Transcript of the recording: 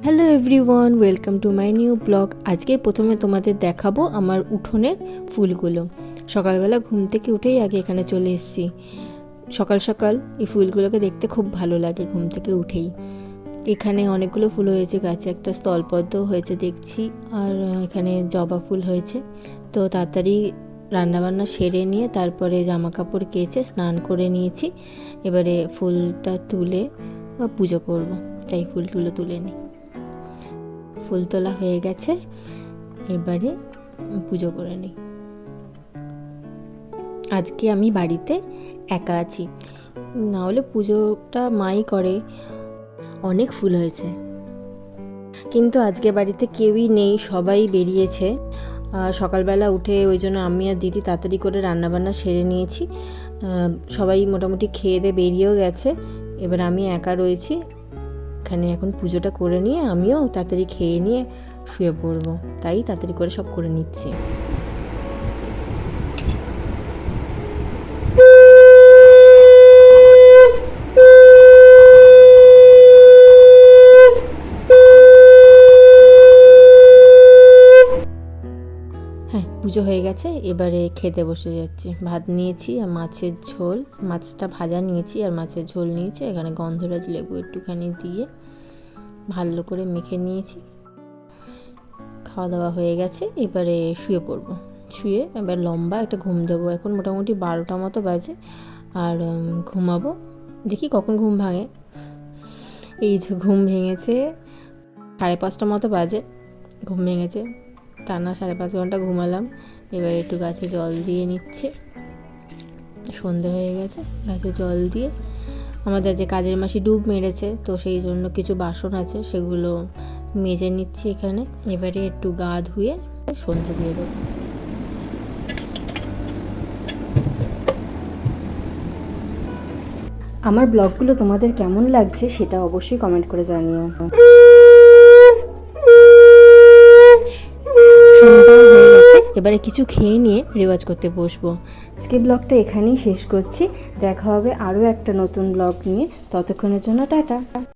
Hello everyone welcome to my new blog আজকে প্রথমে তোমাদের দেখাবো আমার উঠোনের ফুলগুলো। সকালবেলা ঘুম থেকে উঠেই আগে এখানে চলে এসেছি। সকাল সকাল এই ফুলগুলোকে দেখতে খুব ভালো লাগে ঘুম থেকে উঠেই। এখানে অনেকগুলো ফুল হয়েছে গাছে একটা স্থলপদ্ম হয়েছে দেখছি আর এখানে জবা ফুল হয়েছে। তো তাড়াতাড়ি রান্নাবান্না সেরে নিয়ে তারপরে জামা কাপড় কেচে স্নান করে নিয়েছি। এবারে ফুলটা তুলে আহ, পুজো করব। তাই ফুলগুলো তুলে নিই। ফুল তোলা হয়ে গেছে। এবারে পুজো করে নিই। আজকে আমি বাড়িতে একা আছি। না হলে পুজোটা মাই করে। অনেক ফুল হয়েছে। কিন্তু আজকে বাড়িতে কেউই নেই, সবাই বেরিয়েছে। সকালবেলা উঠে ওই জন্য আমি আর দিদি তাড়াতাড়ি করে রান্নাবান্না সেরে নিয়েছি। সবাই মোটামুটি খেয়ে দিয়ে বেরিয়েও গেছে। এবার আমি একা রয়েছি। এখানে এখন পুজোটা করে নিয়ে আমিও তাড়াতাড়ি খেয়ে নিয়ে শুয়ে পড়ব। তাই তাড়াতাড়ি করে সব করে নিচ্ছি। হ্যাঁ পুজো হয়ে গেছে, এবারে খেতে বসে যাচ্ছি। ভাত নিয়েছি আর মাছের ঝোল। মাছটা ভাজা নিয়েছি আর মাছের ঝোল নিয়েছি, এখানে গন্ধরাজ লেবু একটুখানি দিয়ে ভালো করে মেখে নিয়েছি। খাওয়া দাওয়া হয়ে গেছে, এবারে শুয়ে পড়ব। শুয়ে এবার লম্বা একটা ঘুম দেবো, এখন মোটামুটি বারোটা মতো বাজে আর ঘুমাবো। দেখি কখন ঘুম ভাঙে। এই যে ঘুম ভেঙেছে, সাড়ে পাঁচটা মতো বাজে, ঘুম ভেঙেছে। টানা সাড়ে পাঁচ ঘণ্টা ঘুমালাম। এবার একটু গাছে জল দিয়ে নিচ্ছে। সন্ধে হয়ে গেছে, গাছে জল দিয়ে। আমাদের যে কাজের মাসি ডুব মেরেছে, তো সেই জন্য কিছু বাসন আছে, সেগুলো মেজে নিচ্ছি এখানে। এবারে একটু গা ধুয়ে সন্ধে দিয়ে দেবো। আমার ব্লগগুলো তোমাদের কেমন লাগছে সেটা অবশ্যই কমেন্ট করে জানিও। এবারে কিছু খেয়ে নিয়ে রেওয়াজ করতে বসবো। আজকে ব্লগটা এখানেই শেষ করছি। দেখা হবে আরও একটা নতুন ব্লগ নিয়ে। ততক্ষণের জন্য টাটা।